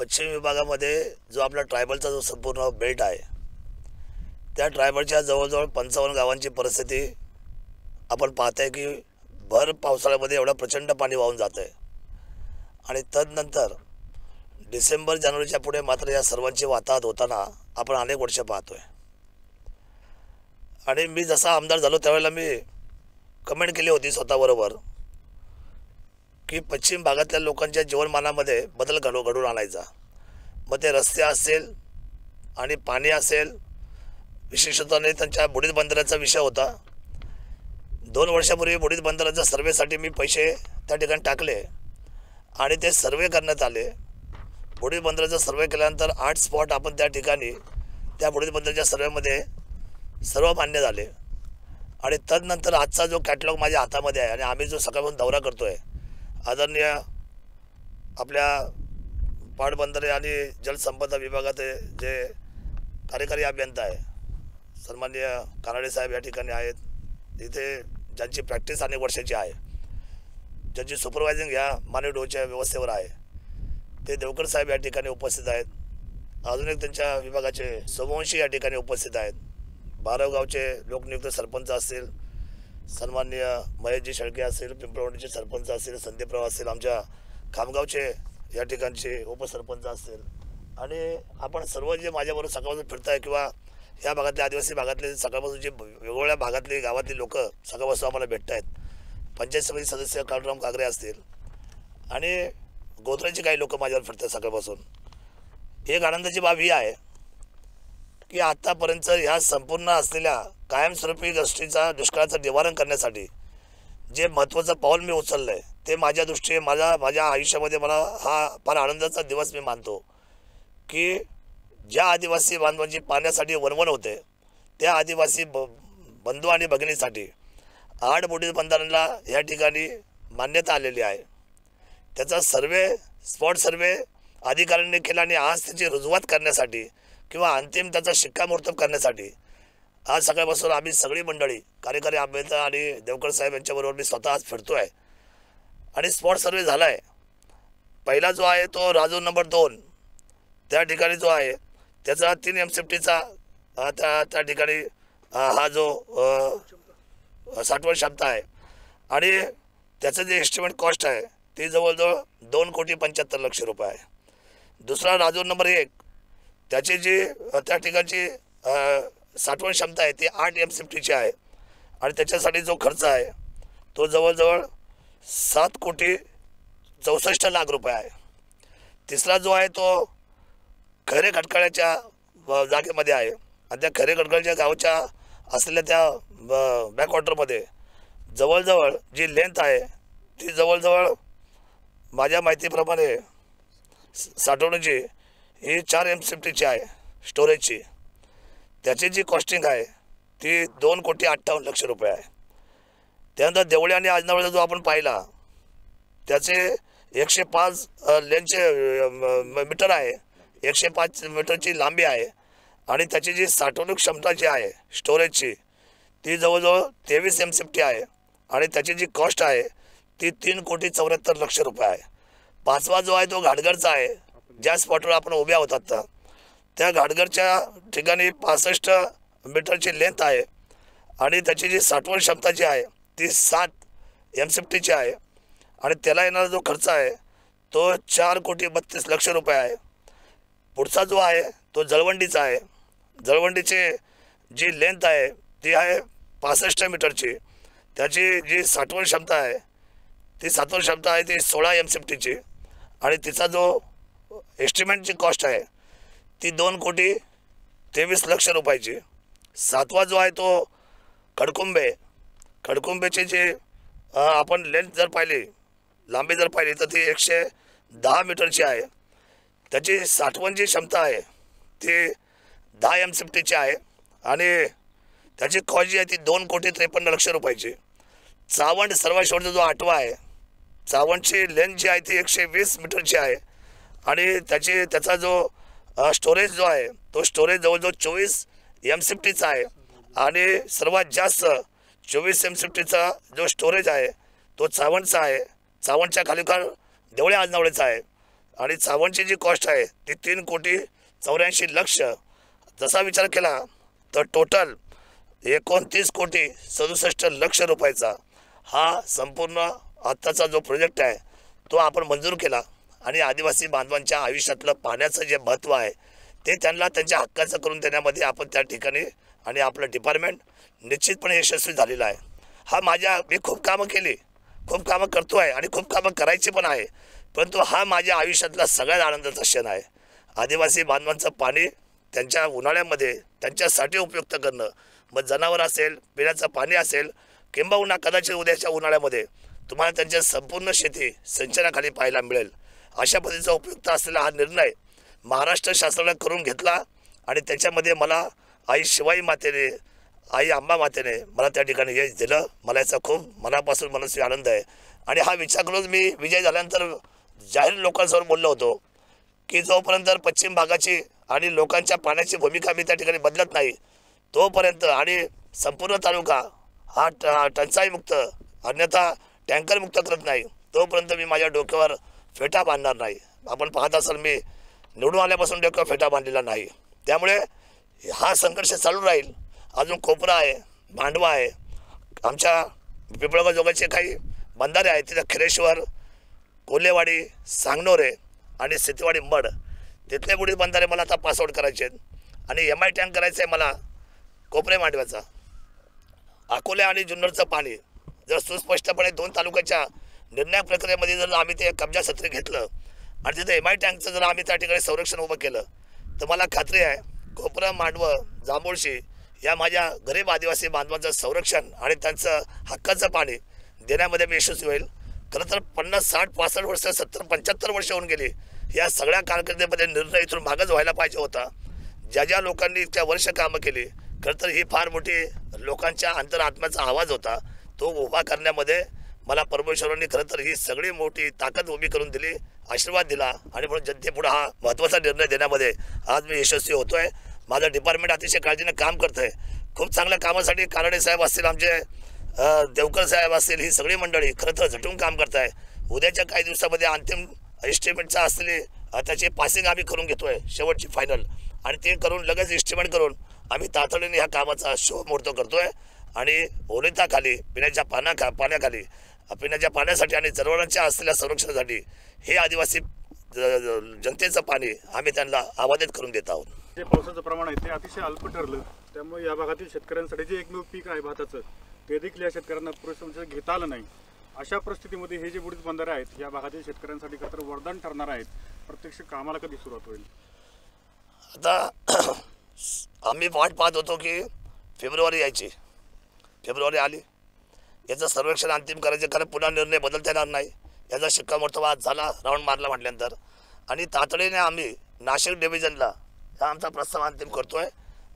पश्चिम विभागामध्ये जो आपला ट्रायबलचा जो संपूर्ण बेल्ट आहे त्या ट्रायबलच्या जवळजवळ पंचावन्न गावांची परिस्थिती आपण पाहत आहे की भर पावसाळ्यामध्ये एवढं प्रचंड पाणी वाहून जातं आहे आणि तदनंतर डिसेंबर जानेवारीच्या पुढे मात्र या सर्वांची वाताहत होताना आपण अनेक वर्ष पाहतोय. आणि मी जसा आमदार झालो त्यावेळेला मी कमेंट केली होती स्वतःबरोबर. की पश्चिम भागातल्या लोकांच्या जीवनमानामध्ये बदल घडू घडून आणायचा. मग ते रस्ते असेल आणि पाणी असेल विशेषतःने त्यांच्या बुडीत बंदराचा विषय होता. दोन वर्षापूर्वी बुडीत बंदराच्या सर्वेसाठी मी पैसे त्या ठिकाणी टाकले आणि ते सर्वे करण्यात आले. बुडीत बंदराचा सर्वे केल्यानंतर आठ स्पॉट आपण त्या ठिकाणी त्या बुडीत बंदराच्या सर्वेमध्ये सर्व मान्य झाले. आणि तदनंतर आजचा जो कॅटलॉग माझ्या हातामध्ये आहे आणि आम्ही जो सकाळपासून दौरा करतो आहे आदरणीय आपल्या पाटबंदरे आणि जलसंपदा विभागाचे जे कार्यकारी अभियंता आहे सन्मान्य कानाडे साहेब या ठिकाणी आहेत. इथे ज्यांची प्रॅक्टिस अनेक वर्षाची आहे ज्यांची सुपरवायझिंग ह्या मानवी डोच्या व्यवस्थेवर आहे ते देवकर साहेब या ठिकाणी उपस्थित आहेत. अजून एक त्यांच्या विभागाचे सोमवंशी या ठिकाणी उपस्थित आहेत. बाराव गावचे लोकनियुक्त सरपंच असतील सन्मान्य महेशजी शेळके असतील पिंपळवंडीचे सरपंच असेल संदीपराव असेल आमच्या खामगावचे या ठिकाणचे उपसरपंच असतील. आणि आपण सर्व जे माझ्याबरोबर सकाळपासून फिरताय किंवा या भागातले आदिवासी भागातले सकाळपासून जे वेगवेगळ्या भागातले गावातली लोक सकाळपासून आम्हाला भेटत आहेत पंचायत समिती सदस्य काळराम कागरे असतील. आणि गोत्र्याचे काही लोक माझ्यावर फिरतात सकाळपासून. एक आनंदाची बाब ही आहे की आत्तापर्यंत ह्या संपूर्ण असलेल्या कायमस्वरूपी गोष्टीचा दुष्काळाचं निवारण करण्यासाठी जे महत्त्वाचं पाऊल मी उचललं आहे ते माझ्या दृष्टीने माझा माझ्या आयुष्यामध्ये मला हा फार आनंदाचा दिवस मी मानतो की ज्या आदिवासी बांधवांची पाण्यासाठी वनवन होते त्या आदिवासी ब बंधू आणि भगिनीसाठी आड बुडीत बंधाऱ्यांना या ठिकाणी मान्यता आलेली आहे. त्याचा सर्वे स्पॉट सर्वे अधिकाऱ्यांनी केला आणि आज त्याची रुजवात करण्यासाठी किंवा अंतिम त्याचा शिक्कामोर्तब करण्यासाठी. आज सकाळपासून आम्ही सगळी मंडळी कार्यकारी अभियंता आणि देवकर साहेब यांच्याबरोबर मी स्वतः आज फिरतो आहे आणि स्पॉट सर्वे झाला आहे पहिला जो आहे तो राजू नंबर दोन. त्या ठिकाणी जो आहे त्याचा तीन एम सेफ्टीचा त्या त्या ठिकाणी हा जो साठवण क्षमता आहे. आणि त्याचं जे एस्टिमेट कॉस्ट आहे ती जवळजवळ दोन कोटी पंच्याहत्तर लक्ष रुपये आहे. दुसरा राजूर नंबर एक. त्याची जी त्या ठिकाणची साठवण क्षमता आहे ती आठ एम सेफ्टीची आहे. आणि त्याच्यासाठी जो खर्च आहे तो जवळजवळ सात कोटी चौसष्ट लाख रुपये आहे. तिसरा जो आहे तो खरे खटकाळ्याच्या जागेमध्ये आहे. आणि त्या खरे खटकाळच्या गावच्या असलेल्या त्या बॅकवॉटरमध्ये जवळजवळ जी लेंथ आहे ती जवळजवळ माझ्या माहितीप्रमाणे स- साठवण्याची ही चार एम सेफ्टीची आहे स्टोरेजची त्याची जी कॉस्टिंग आहे ती दोन कोटी अठ्ठावन्न लक्ष रुपये आहे. त्यानंतर देवळे आणि आजनावळीचा जो आपण पाहिला त्याचे एकशे पाच लेनचे मीटर आहे. एकशे पाच मीटरची लांबी आहे. आणि त्याची जी साठवणूक क्षमता जी आहे स्टोरेजची ती जवळजवळ तेवीस एम सेफ्टी आहे. आणि त्याची जी कॉस्ट आहे ती तीन कोटी चौऱ्याहत्तर लक्ष रुपये आहे. पाचवा जो आहे तो घाटगरचा आहे. ज्या स्पॉटवर आपण उभ्या होत आत्ता त्या घाटघरच्या ठिकाणी पासष्ट मीटरची लेंथ आहे आणि त्याची जी साठवण क्षमता जी आहे ती सात एम टीची आहे. आणि त्याला येणारा जो खर्च आहे तो चार कोटी बत्तीस लक्ष रुपये आहे. पुढचा जो आहे तो जळवंडीचा आहे. जळवंडीची जी लेंथ आहे ती आहे पासष्ट मीटरची. त्याची जी साठवण क्षमता आहे ती साठवण क्षमता आहे ती सोळा एम टीची आणि तिचा जो एस्टिमेटची कॉस्ट आहे. ती दोन कोटी तेवीस लक्ष रुपयाची. सातवा जो आहे तो खडकुंबे. खडकुंबेची जी आपण लेंथ जर पाहिली लांबी जर पाहिली तर ती एकशे दहा मीटरची आहे. त्याची साठवण जी क्षमता आहे ती दहा एम सेफ्टीची आहे. आणि त्याची कॉस्ट जी आहे ती दोन कोटी त्रेपन्न लक्ष रुपयाची. चावंड सर्वात शेवटचा जो आठवा आहे चावंडची लेंथ जी आहे ती एकशे वीस मीटरची आहे. आणि त्याची त्याचा जो स्टोरेज जो आहे तो स्टोरेज जवळजवळ चोवीस एम सिफ्टीचा आहे. आणि सर्वात जास्त चोवीस एम सिफ्टीचा जो स्टोरेज आहे तो चावणचा आहे. चावणच्या खालोखाल देवळे आजनावळेचा आहे. आणि चावणची जी कॉस्ट आहे ती तीन कोटी चौऱ्याऐंशी लक्ष. जसा विचार केला तर टोटल एकोणतीस कोटी सदुसष्ट लक्ष रुपयाचा हा संपूर्ण आत्ताचा जो प्रोजेक्ट आहे तो आपण मंजूर केला. आणि आदिवासी बांधवांच्या आयुष्यातलं पाण्याचं जे महत्त्व आहे ते त्यांना त्यांच्या हक्काचं करून देण्यामध्ये आपण त्या ठिकाणी आणि आपलं डिपार्टमेंट निश्चितपणे यशस्वी झालेलं आहे. हा माझ्या मी खूप कामं केली खूप कामं करतो आहे आणि खूप कामं करायची पण आहे परंतु हा माझ्या आयुष्यातला सगळ्यात आनंदाचा क्षण आहे. आदिवासी बांधवांचं पाणी त्यांच्या उन्हाळ्यामध्ये त्यांच्यासाठी उपयुक्त करणं. मग जनावर असेल पिण्याचं पाणी असेल किंबहुना कदाचित उद्याच्या उन्हाळ्यामध्ये तुम्हाला त्यांच्या संपूर्ण शेती सिंचनाखाली पाहायला मिळेल. अशा पद्धतीचा उपयुक्त असलेला हा निर्णय महाराष्ट्र शासनानं करून घेतला आणि त्याच्यामध्ये मला आई शिवाई मातेने आई अंबा मातेने मला त्या ठिकाणी यश दिलं. मला याचा खूप मनापासून मनस्वी आनंद आहे. आणि हा विचार करून मी विजय झाल्यानंतर जाहीर लोकांसमोर बोललो होतो की जोपर्यंत पश्चिम भागाची आणि लोकांच्या पाण्याची भूमिका मी त्या ठिकाणी बदलत नाही तोपर्यंत आणि संपूर्ण तालुका हा ट टंचाईमुक्त अन्यथा टँकरमुक्त करत नाही तोपर्यंत मी माझ्या डोक्यावर फेटा बांधणार नाही. आपण पाहत असाल मी निवडून आल्यापासून डोक्यावर फेटा बांधलेला नाही. त्यामुळे हा संघर्ष चालू राहील. अजून कोपरा आहे मांडवा आहे. आमच्या पिंपळगाव जोगाचे काही बंधारे आहेत तिथं खिरेश्वर कोल्हेवाडी सांगनोरे आणि सितेवाडी मड. तिथले पुढील बंधारे मला आता पासआउट करायचे आहेत. आणि एम आय टँक करायचं आहे मला कोपरे मांडव्याचा. अकोले आणि जुन्नरचं पाणी. जर सुस्पष्टपणे दोन तालुक्याच्या निर्णय प्रक्रियेमध्ये जर आम्ही ते कब्जा सत्र घेतलं आणि तिथे एम आय टँकचं जर आम्ही त्या ठिकाणी संरक्षण उभं केलं तर मला खात्री आहे कोपरा मांडवं जांभूळशी या माझ्या गरीब आदिवासी बांधवांचं संरक्षण आणि त्यांचं हक्काचं पाणी देण्यामध्ये मी यशस्वी होईल. खरं तर पन्नास साठ पासष्ट वर्ष सत्तर पंच्याहत्तर वर्ष होऊन गेली. या सगळ्या कारकिर्दीमध्ये निर्णय इथून मागच व्हायला पाहिजे होता. ज्या ज्या लोकांनी इतक्या वर्ष कामं केली खरं तर ही फार मोठी लोकांच्या अंतरात्म्याचा आवाज होता. तो उभा करण्यामध्ये मला परमेश्वरांनी खरं तर ही सगळी मोठी ताकद उभी करून दिली आशीर्वाद दिला आणि म्हणून जनतेपुढे हा महत्त्वाचा निर्णय देण्यामध्ये आज मी यशस्वी होतोय. माझं डिपार्टमेंट अतिशय काळजीने काम करतंय. खूप चांगल्या कामासाठी कानडे साहेब असतील आमचे देवकर साहेब असतील ही सगळी मंडळी खरं तर झटून काम करताय. उद्याच्या काही दिवसामध्ये अंतिम एस्टिमेटचा असलेली त्याची पासिंग आम्ही करून घेतोय शेवटची फायनल आणि ते करून लगेच इस्टिमेट करून आम्ही तातडीने ह्या कामाचा शोध मुहूर्त करतोय. आणि ओलिताखाली पिण्याच्या पाण्याखा पाण्याखाली पिण्याच्या पाण्यासाठी आणि जनावरांच्या असलेल्या संरक्षणासाठी हे आदिवासी जनतेचं पाणी आम्ही त्यांना आवादित करून देत आहोत. जे पावसाचं प्रमाण आहे ते अतिशय अल्प ठरलं. त्यामुळे या भागातील शेतकऱ्यांसाठी जे एकमेव पीक आहे भाताचं ते देखील या शेतकऱ्यांना पुरेसं घेता आलं नाही. अशा परिस्थितीमध्ये हे जे बुडीत बंधारे आहेत या भागातील शेतकऱ्यांसाठी खरं तर वरदान ठरणार आहेत. प्रत्यक्ष कामाला कधी सुरुवात होईल? आता आम्ही वाट पाहत होतो की फेब्रुवारी यायची. फेब्रुवारी आली. याचं सर्वेक्षण अंतिम करायचे कारण पुन्हा निर्णय बदलता येणार नाही. याचा शिक्कामोर्तब आज झाला राऊंड मारला म्हटल्यानंतर. आणि तातडीने आम्ही नाशिक डिव्हिजनला हा आमचा प्रस्ताव अंतिम करतोय.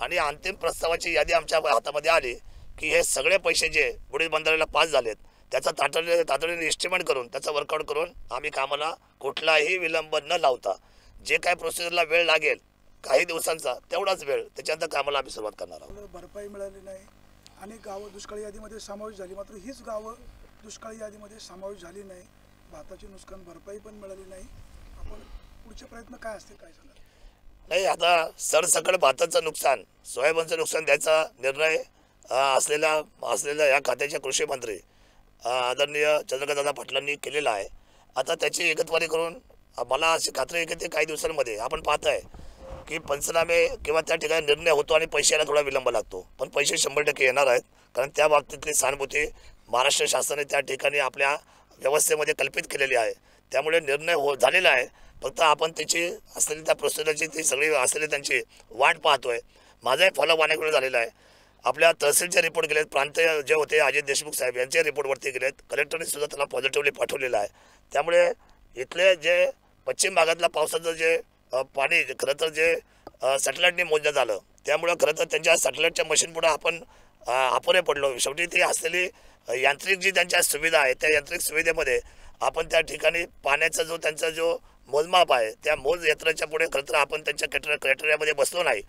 आणि अंतिम प्रस्तावाची यादी आमच्या हातामध्ये आली की हे सगळे पैसे जे बुडील बंदराला पास झालेत त्याचा तातडीने तातडीने एस्टिमेट करून त्याचा वर्कआउट करून आम्ही कामाला कुठलाही विलंब न लावता जे काय प्रोसिजरला वेळ लागेल काही दिवसांचा तेवढाच वेळ त्याच्यानंतर कामाला आम्ही सुरुवात करणार आहोत. भरपाई मिळाली नाही. अनेक गावं दुष्काळी यादीमध्ये समावेश झाली. मात्र हीच गावं दुष्काळी यादीमध्ये समावेश झाली नाही. भाताची नुकसान भरपाई पण मिळाली नाही. आपण पुढचे प्रयत्न काय असतील काय सांगाल? नाही आता सरसकट भाताचं नुकसान सोयाबीनचं नुकसान द्यायचा निर्णय असलेला असलेल्या असलेल्या या खात्याचे कृषी मंत्री आदरणीय चंद्रकांतदादा पाटलांनी केलेला आहे. आता त्याची एकत्वारी करून मला अशी खात्री आहे की ते काही दिवसांमध्ये आपण पाहत आहे की पंचनामे किंवा त्या ठिकाणी निर्णय होतो आणि पैशाला थोडा विलंब लागतो. पण पैसे शंभर टक्के येणार आहेत. कारण त्या बाबतीतली सहानुभूती महाराष्ट्र शासनाने त्या ठिकाणी आपल्या व्यवस्थेमध्ये कल्पित केलेली आहे. त्यामुळे निर्णय हो झालेला आहे. फक्त आपण त्याची असलेली त्या प्रोसिजरची ती सगळी असलेली त्यांची वाट पाहतोय. माझाही फॉलोअप अनेक वेळ झालेला आहे. आपल्या तहसीलचे रिपोर्ट गेलेत. प्रांतीय जे होते अजय देशमुख साहेब यांचे रिपोर्टवरती गेलेत. कलेक्टरने सुद्धा त्याला पॉझिटिव्हली पाठवलेलं आहे. त्यामुळे इथले जे पश्चिम भागातल्या पावसाचं जे पाणी खरं तर जे सॅटेलाईटने मोजलं झालं त्यामुळं खरं तर त्यांच्या सॅटेलाईटच्या मशीनपुढं आपण अ, अपुरे पडलो. शेवटी ती असलेली यांत्रिक जी त्यांच्या सुविधा आहे त्या यांत्रिक सुविधेमध्ये आपण त्या ठिकाणी पाण्याचा जो त्यांचा जो मोजमाप आहे त्या मोज यंत्राच्या पुढे खरं तर आपण त्यांच्या कॅटर क्रायटेरियामध्ये बसलो नाही.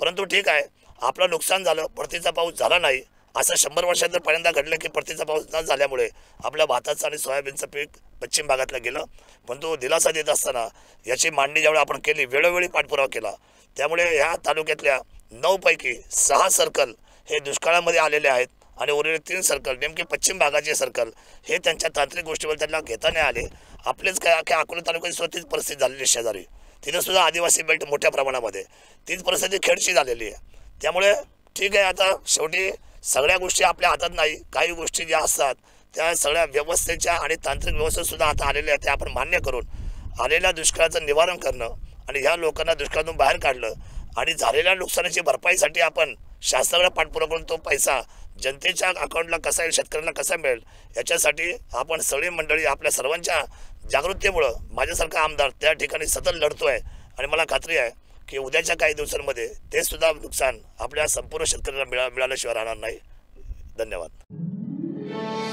परंतु ठीक आहे आपलं नुकसान झालं परतीचा पाऊस झाला नाही असं शंभर वर्षात जर पहिल्यांदा घडलं की परतीचा पाऊस न झाल्यामुळे आपल्या भाताचं आणि सोयाबीनचं पीक पश्चिम भागातलं गेलं. पण तो दिलासा देत असताना याची मांडणी ज्यावेळी आपण केली वेळोवेळी पाठपुरावा केला. त्यामुळे ह्या तालुक्यातल्या नऊपैकी सहा सर्कल हे दुष्काळामध्ये आलेले आहेत आणि उरलेले तीन सर्कल नेमके पश्चिम भागाचे सर्कल हे त्यांच्या तांत्रिक गोष्टीवर त्यांना घेता नाही आले. आपलेच काय अख्या अकोला तालुक्याची स्वतःच परिस्थिती झालेली आहे शेजारी. तिथंसुद्धा आदिवासी बेल्ट मोठ्या प्रमाणामध्ये. तीच परिस्थिती खेडची झालेली आहे. त्यामुळे ठीक आहे आता शेवटी सगळ्या गोष्टी आपल्या हातात नाही. काही गोष्टी ज्या असतात त्या सगळ्या व्यवस्थेच्या आणि तांत्रिक व्यवस्था सुद्धा आता आलेल्या आहेत त्या आपण मान्य करून आलेल्या दुष्काळाचं निवारण करणं आणि ह्या लोकांना दुष्काळातून बाहेर काढलं आणि झालेल्या नुकसानाची भरपाईसाठी आपण शासनाकडे पाठपुरावा करून तो पैसा जनतेच्या अकाउंटला कसा येईल शेतकऱ्यांना कसा मिळेल याच्यासाठी आपण सगळी मंडळी आपल्या सर्वांच्या जागृतीमुळं माझ्यासारखा आमदार त्या ठिकाणी सतत लढतो आहे आणि मला खात्री आहे की उद्याच्या काही दिवसांमध्ये ते सुद्धा नुकसान आपल्या संपूर्ण शेतकऱ्यांना मिळा मिळाल्याशिवाय राहणार नाही. धन्यवाद.